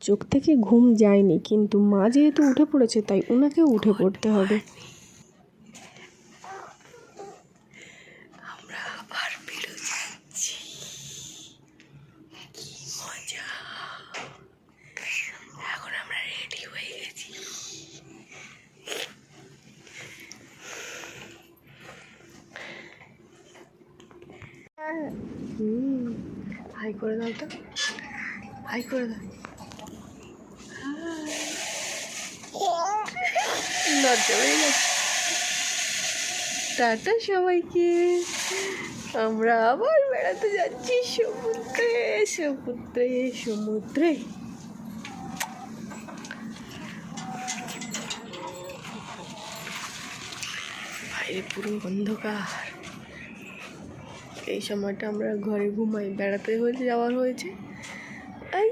চোখ থেকে ঘুম যায়নি কিন্তু মা যেহেতু উঠে পড়েছে তাই ওনাকেও উঠে পড়তে হবে। আমরা আবার বেরো যাচ্ছি। মজা। এখন আমরা রেডি হয়ে গেছি। হুম হাই করে দাও তো। হাই করে দাও। লজ্জা পেয়ে গেছে টাটা সবাইকে। আমরা আবার বেড়াতে যাচ্ছি সমুদ্রে সমুদ্রে সমুদ্রে। বাইরে পুরো অন্ধকার। এই সময়টা আমরা ঘরে ঘুমাই। বেড়াতে হয়েছে যাওয়ার হয়েছে এই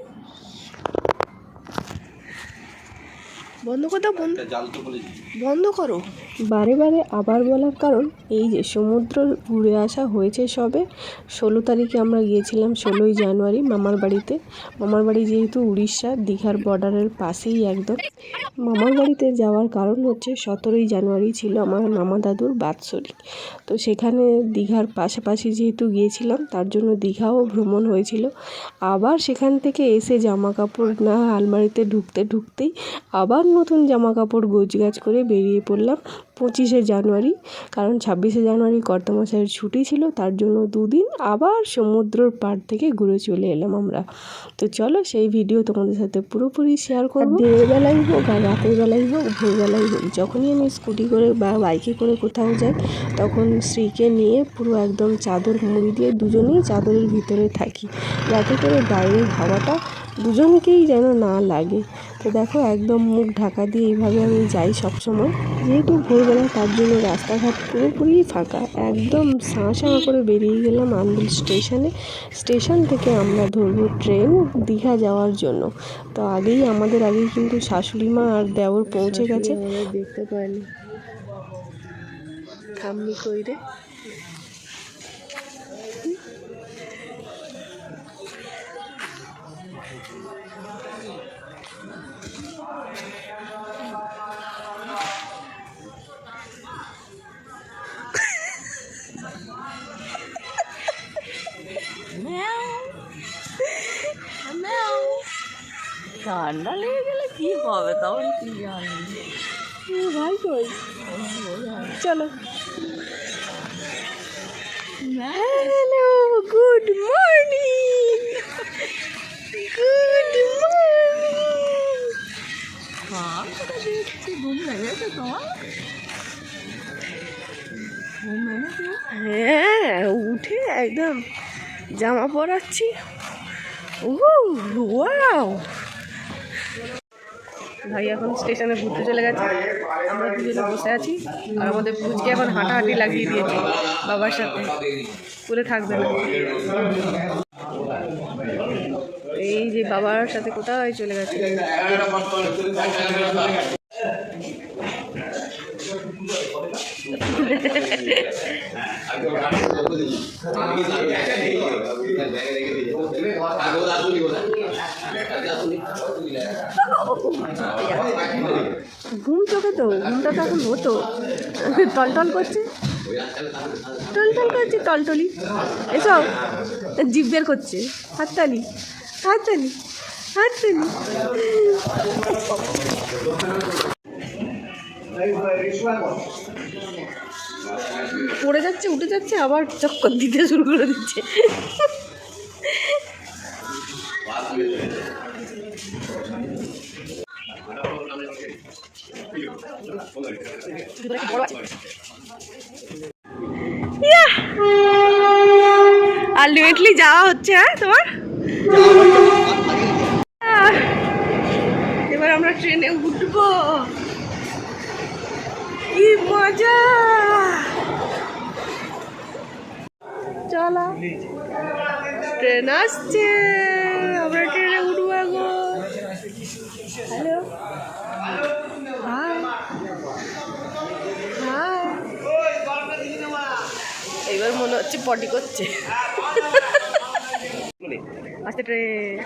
বন্ধ করে দাও বন্ধ বন্ধ করো। বারে বারে আবার বলার কারণ, এই যে সমুদ্র ঘুরে আসা হয়েছে সবে, ষোলো তারিখে আমরা গিয়েছিলাম ষোলোই জানুয়ারি মামার বাড়িতে। মামার বাড়ি যেহেতু উড়িষ্যা, দীঘার বর্ডারের পাশেই একদম। মামার বাড়িতে যাওয়ার কারণ হচ্ছে সতেরোই জানুয়ারি ছিল আমার মামা দাদুর বাৎসরিক। তো সেখানে দীঘার পাশাপাশি যেহেতু গিয়েছিলাম, তার জন্য দীঘাও ভ্রমণ হয়েছিল। আবার সেখান থেকে এসে জামা কাপড় না আলমারিতে ঢুকতে ঢুকতেই আবার নতুন জামা কাপড় গোছগাছ করে বেরিয়ে পড়লাম পঁচিশে জানুয়ারি কারণ ছাব্বিশে জানুয়ারি কর্তামশাইয়ের ছুটি ছিল তার জন্য দুদিন আবার সমুদ্রর পাড় থেকে ঘুরে চলে এলাম আমরা। তো চলো সেই ভিডিও তোমাদের সাথে পুরোপুরি শেয়ার করব। দিনের বেলায় হোক আর রাতের বেলায় হোক ভোরবেলায় হোক যখনই আমি স্কুটি করে বা বাইকে করে কোথাও যাই তখন স্ত্রীকে নিয়ে পুরো একদম চাদর মুড়ি দিয়ে দুজনেই চাদরের ভিতরে থাকি। যাতে করে বাইরের হাওয়াটা দুজনকেই যেন না লাগে। তো দেখো, একদম মুখ ঢাকা দিয়ে এইভাবে আমি যাই সবসময়। যেহেতু ভোরবেলা তার জন্য রাস্তাঘাট পুরোপুরি ফাঁকা, একদম সাঁ সাঁ করে বেরিয়ে গেলাম আন্দুল স্টেশনে। স্টেশন থেকে আমরা ধরবো ট্রেন দীঘা যাওয়ার জন্য। তো আগেই, আমাদের আগেই কিন্তু শাশুড়ি মা আর দেওর পৌঁছে গেছে। দেখতে পাইনি থামনি কই রে হবে কি ভাই কই চলো। Hello good morning good morning হ্যাঁ তোমার হ্যাঁ উঠে একদম জামা পরাচ্ছি। ও ওয়াও ভাই এখন স্টেশনে ঘুরতে চলে গেছে। আমরা দুজনে বসে আছি। আর আমাদের পুচকে এখন হাঁটাহাঁটি লাগিয়ে দিয়েছে বাবার সাথে। করে থাকবে না। এই যে বাবার সাথে কোথায় চলে গেছে? ঘুম চোখে তো, ঘুমটা তো এখন হতো। টলটল করছে। টলটল করছে টলটলি। এসব জিভ বের করছে। হাততালি হাততালি হাততালি। পড়ে যাচ্ছে, উঠে যাচ্ছে, আবার চক্কর দিতে শুরু করে দিচ্ছে। আলটিমেটলি যাওয়া হচ্ছে হ্যাঁ তোমার? এবার আমরা ট্রেনে উঠবো। কি মজা! চলো। ট্রেন আসছে। আমরা ট্রেনে উঠবো এখন। হ্যালো এইবার মনে হচ্ছে পটি করছে। আসতে ট্রেন।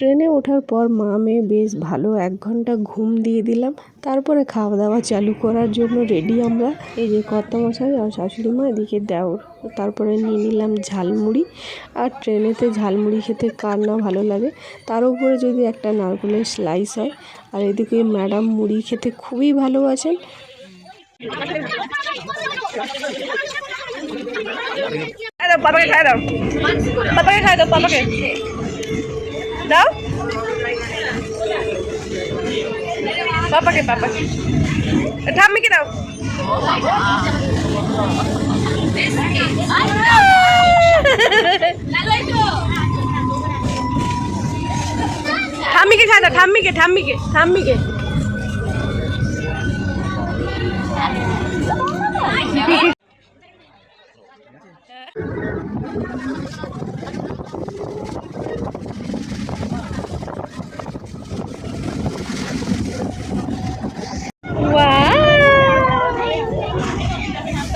ট্রেনে ওঠার পর মা মেয়ে বেশ ভালো এক ঘণ্টা ঘুম দিয়ে দিলাম। তারপরে খাওয়া দাওয়া চালু করার জন্য রেডি আমরা। এই যে কর্তামশাই আর শাশুড়ি মা এদিকে দেওর। তারপরে নিয়ে নিলাম ঝালমুড়ি। আর ট্রেনেতে ঝালমুড়ি খেতে কার না ভালো লাগে? তার উপরে যদি একটা নারকেলের স্লাইস হয়। আর এদিকে ম্যাডাম মুড়ি খেতে খুবই ভালোবাসেন। পাপাকে খাই দাও। পাপাকে খাই দাও, পাপাকে। দাও পাপাকে পাপাকে ঠাম্মিকে দাও ঠাম্মিকে খাই দাও ঠাম্মিকে ঠাম্মিকে ঠাম্মিকে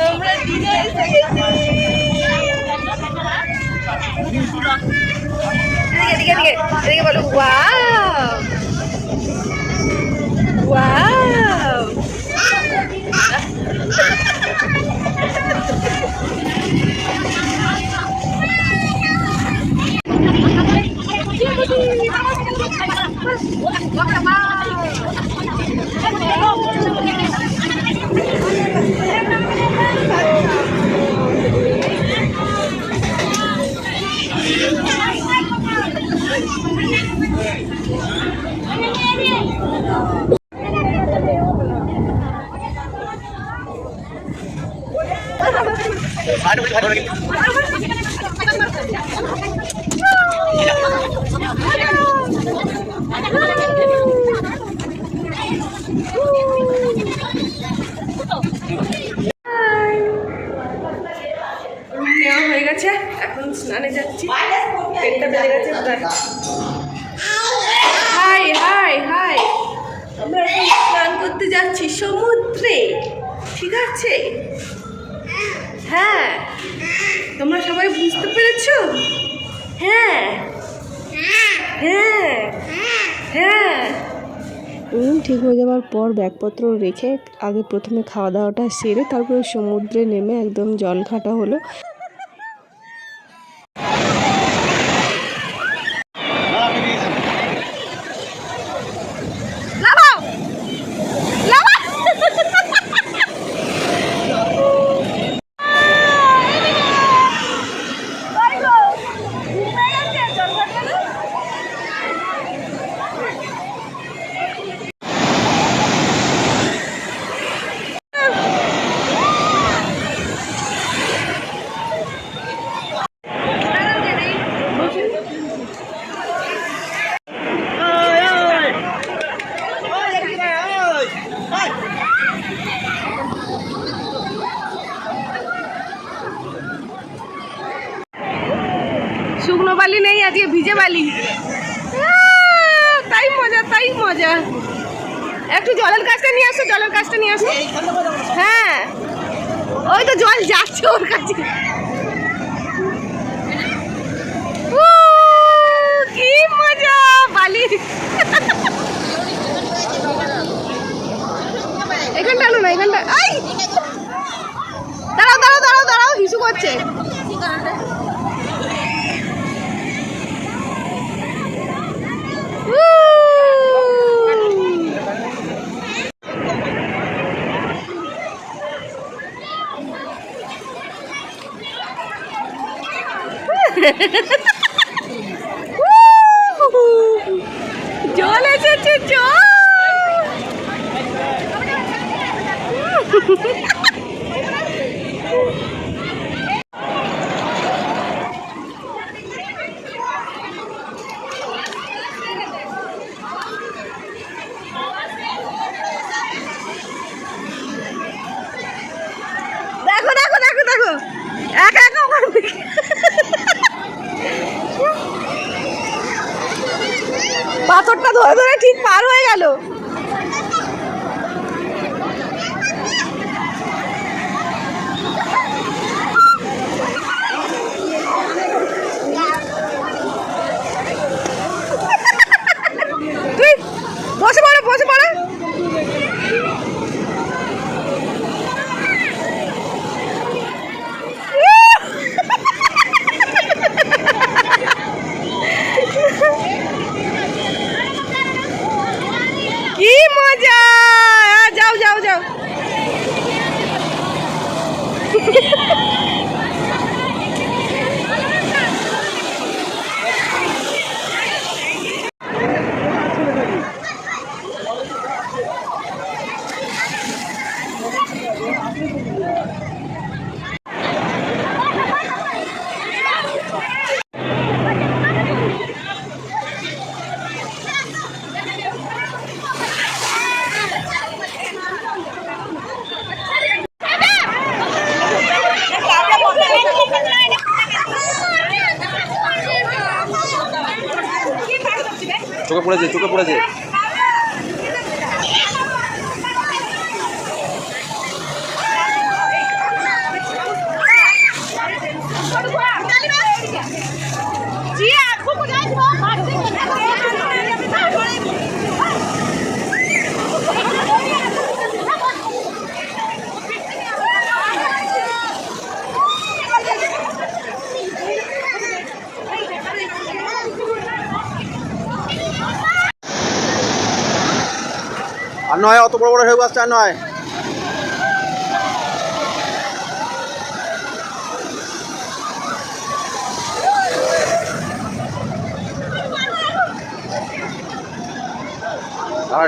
আমরা দিদা এসে গেছি এদিকে এদিকে এদিকে এদিকে বলো ওয়াও ওয়াও রুম নেওয়া হয়ে গেছে এখন স্নানে যাচ্ছি পেটটা বেড়ে গেছে প্রায় হাই হাই হাই আমরা এখন স্নান করতে যাচ্ছি সমুদ্রে। ঠিক আছে? হ্যাঁ। তোমরা সবাই বুঝতে পেরেছ? হ্যাঁ। হ্যাঁ। হ্যাঁ। রুম ঠিক হয়ে যাওয়ার পর ব্যাগপত্র রেখে আগে প্রথমে খাওয়া দাওয়াটা সেরে তারপরে সমুদ্রে নেমে একদম জল খাটা হলো। শুকনো বালি নেই, আজকে ভিজে বালি। তাই মজা তাই মজা। একটু জলের কাজটা নিয়ে আসো, জলের কাজটা নিয়ে আসো। হ্যাঁ। ওই তো জল যাচ্ছে ওর কাছে। কি মজা, বালি। এখানটা না এখানটা দাঁড়াও দাঁড়াও দাঁড়াও দাঁড়াও, হিসু করছে। জল এসেছে জল। দেখো দেখো দেখো দেখো। একা একা ওখান থেকে পাথরটা ধরে ধরে ঠিক পার হয়ে গেল। পড়েছে চোখে পড়েছে আর নয় অত বড় বড় ঢেউ আর নয়।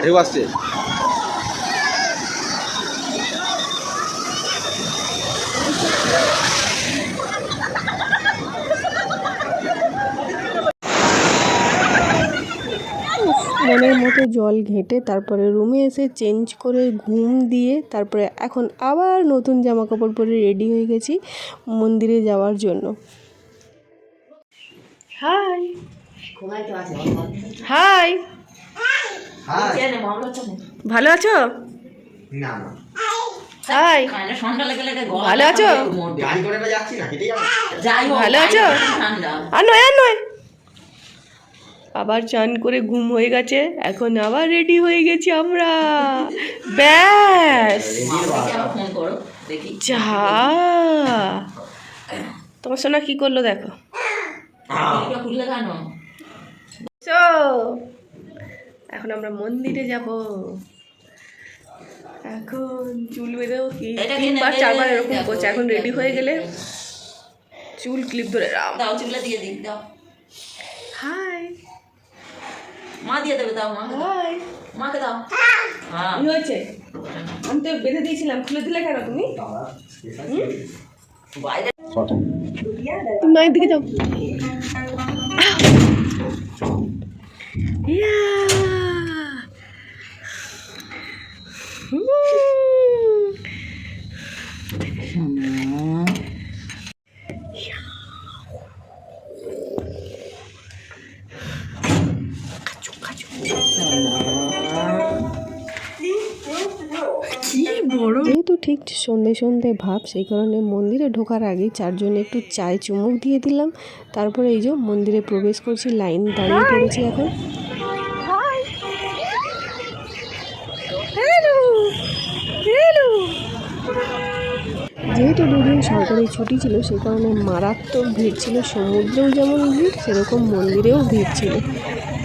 ঢেউ আসছে। মনের মতো জল ঘেঁটে তারপরে রুমে এসে চেঞ্জ করে ঘুম দিয়ে তারপরে এখন আবার নতুন জামা কাপড় পরে রেডি হয়ে গেছি মন্দিরে যাওয়ার জন্য। হাই। হাই। ভালো আছো? হাই। ভালো আছো? ভালো আছো? আর নয় আর নয়। আবার চান করে ঘুম হয়ে গেছে এখন আবার রেডি হয়ে গেছি আমরা। ব্যাস। যা। তোমার সোনা কি করল দেখো? এখন আমরা মন্দিরে যাব। এখন চুল বেঁধেও কি? তিনবার চারবার এরকম করছে। এখন রেডি হয়ে গেলে চুল ক্লিপ ধরে রাম। দাও চুলে দিয়ে দিই দাও। হাই মা দিয়ে দেবে দাও। মা হাই। মাকে দাও। হ্যাঁ। কি হয়েছে? আমি তো বেঁধে দিয়েছিলাম খুলে দিলে কেন তুমি? বাইরে তুমি মায়ের দিকে যাও ইয়া! হুম। যেহেতু ঠিক সন্ধে সন্ধে ভাব, সেই কারণে মন্দিরে ঢোকার আগে চারজনে একটু চায় চুমুক দিয়ে দিলাম। তারপরে এই যে মন্দিরে প্রবেশ করছি, লাইন দাঁড়িয়ে পড়েছি এখন। যেহেতু দুদিন সরকারি ছুটি ছিল, সেই কারণে মারাত্মক ভিড় ছিল। সমুদ্রেও যেমন ভিড়, সেরকম মন্দিরেও ভিড় ছিল।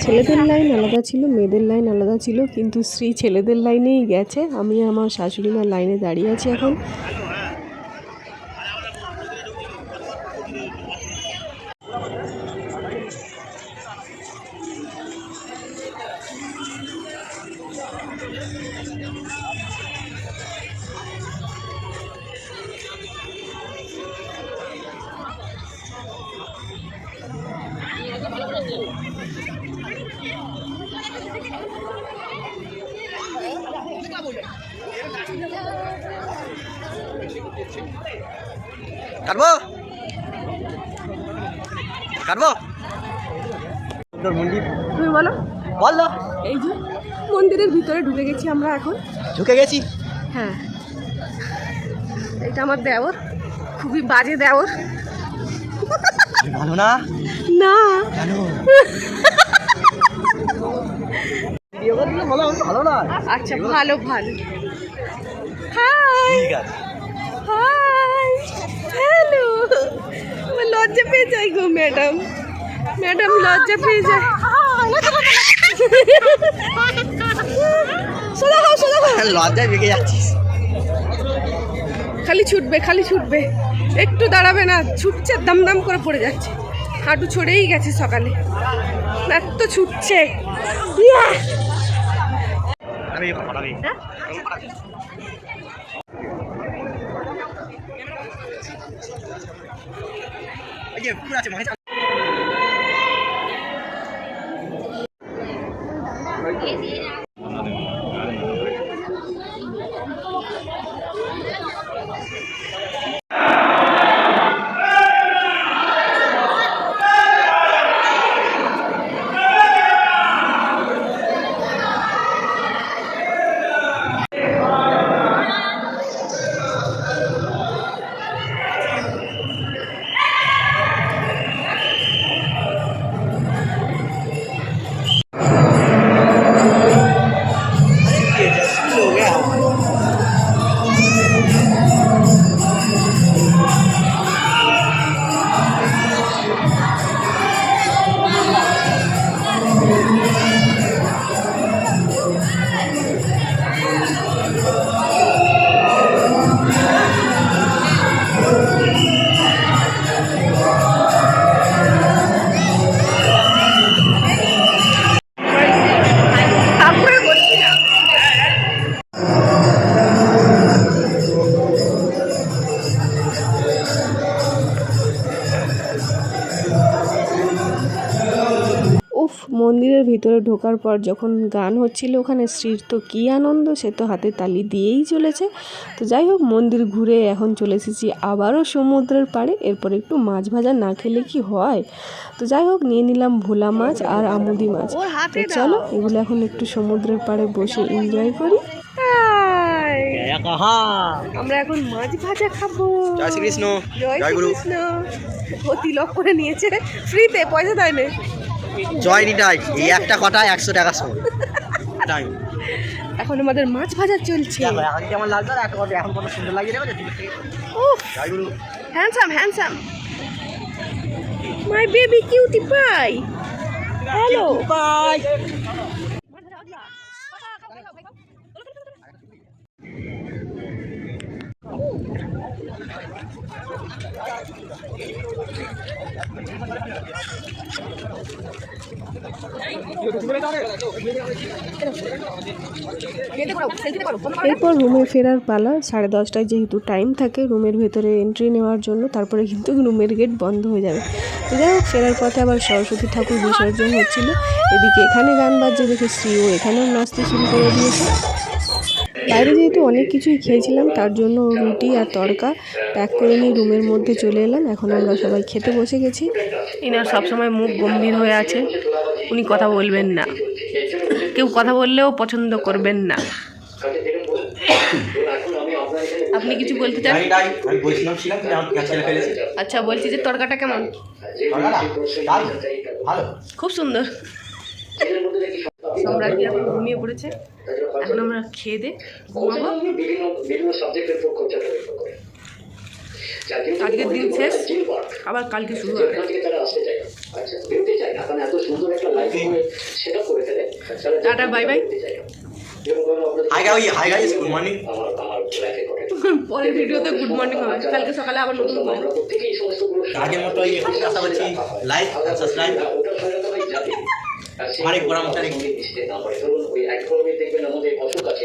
ছেলেদের লাইন আলাদা ছিল, মেয়েদের লাইন আলাদা ছিল, কিন্তু শ্রী ছেলেদের লাইনেই গেছে। আমি আমার শাশুড়ি মার লাইনে দাঁড়িয়ে আছি এখন। কাটবো? কাটবো? মন্দির। তুমি বলো। বল এই যে মন্দিরের ভিতরে ঢুকে গেছি আমরা এখন। ঢুকে গেছি? হ্যাঁ। এটা আমার দেওর। খুবই বাজে দেওর। ভালো না? না। আচ্ছা ভালো ভালো। হাই। ঠিক হাই। হ্যালো। লজ্জা পেয়ে যাই গো ম্যাডাম। ম্যাডাম লজ্জা পেয়ে যায়। সোজা হও সোজা হও। লজ্জায় বেগে যাচ্ছিস। খালি ছুটবে খালি ছুটবে। একটু দাঁড়াবে না ছুটছে দাম দাম করে পড়ে যাচ্ছে। হাঁটু ছড়েই গেছে সকালে এত ছুটছে! মন্দিরের ভিতরে ঢোকার পর যখন গান হচ্ছিল ওখানে শ্রীর তো কী আনন্দ? সে তো হাতে তালি দিয়েই চলেছে। তো যাই হোক মন্দির ঘুরে এখন চলে এসেছি আবারও সমুদ্রের পাড়ে। এরপর একটু মাছ ভাজা না খেলে কি হয়? তো যাই হোক নিয়ে নিলাম ভোলা মাছ আর আমুদি মাছ। তো চলো এগুলো এখন একটু সমুদ্রের পাড়ে বসে এনজয় করি। আমরা এখন মাছ ভাজা খাব। জয় শ্রীকৃষ্ণ জয় জয় গুরু। শ্রীকৃষ্ণ। ও তিলক করে নিয়েছে। ফ্রিতে পয়সা দেয় না জয় নিটাই এই একটা কটা একশো টাকা শোন টাইম এখন আমাদের মাছ ভাজা চলছে। এখন কেমন লাগছে একটা এখন কত সুন্দর লাগিয়ে দেবে উফ। জয় গুরু। Handsome handsome my baby cutie pie hello bye এরপর রুমে ফেরার পালা সাড়ে দশটায় যেহেতু টাইম থাকে, রুমের ভেতরে এন্ট্রি নেওয়ার জন্য, তারপরে কিন্তু রুমের গেট বন্ধ হয়ে যাবে। তো যাই হোক, ফেরার পথে আবার সরস্বতী ঠাকুর বিসর্জন হচ্ছিল। এদিকে এখানে গান বাজছে দেখে শ্রীও এখানেও নাচতে শুরু করে দিয়েছে। বাইরে যেহেতু অনেক কিছুই খেয়েছিলাম তার জন্য রুটি আর তড়কা প্যাক করে নিয়ে রুমের মধ্যে চলে এলাম। এখন আমরা সবাই খেতে বসে গেছি। ইনার সবসময় মুখ গম্ভীর হয়ে আছে। উনি কথা বলবেন না। কেউ কথা বললেও পছন্দ করবেন না। আপনি কিছু বলতে চান? আচ্ছা বলছি যে তরকাটা কেমন? খুব সুন্দর। সম্রাট এখন ঘুমিয়ে পড়েছে। এখন আমরা খেয়ে দে আজকের দিন শেষ। আবার কালকে শুরু হবে। Tata bye bye. পরের ভিডিওতে গুড মর্নিং হবে। কালকে সকালে আবার নতুন আগের মতো লাইক সাবস্ক্রাইব আর এই দেখবেন আমাদের অসুখ আছে